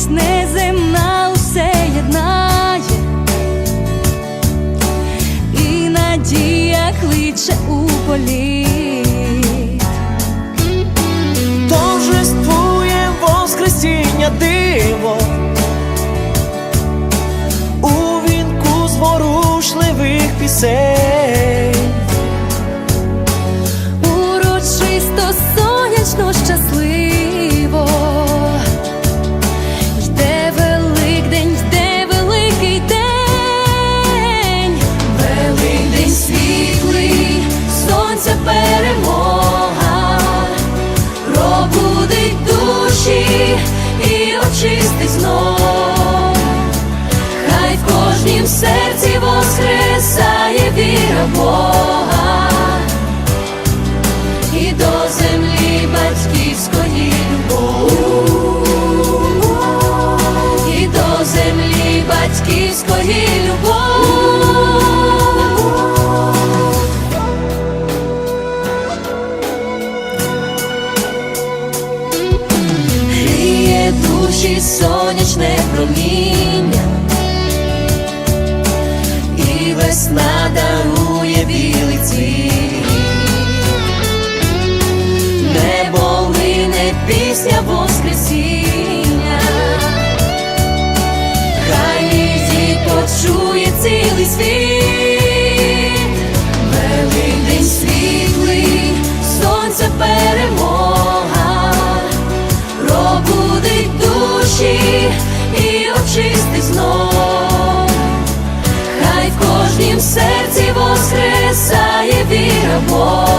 Єдність неземна усе єднає, і надія кличе у полі, Торжествує воскресіння диво, у вінку зворушливих пісень. Бога. І до землі батьківської. Любов, і до землі батьківської любов. Гріє душі сонячне проміння, весна дарує білий цвіт. Небо лине пісня Воскресіння, моїм серці воскресає віра Бога.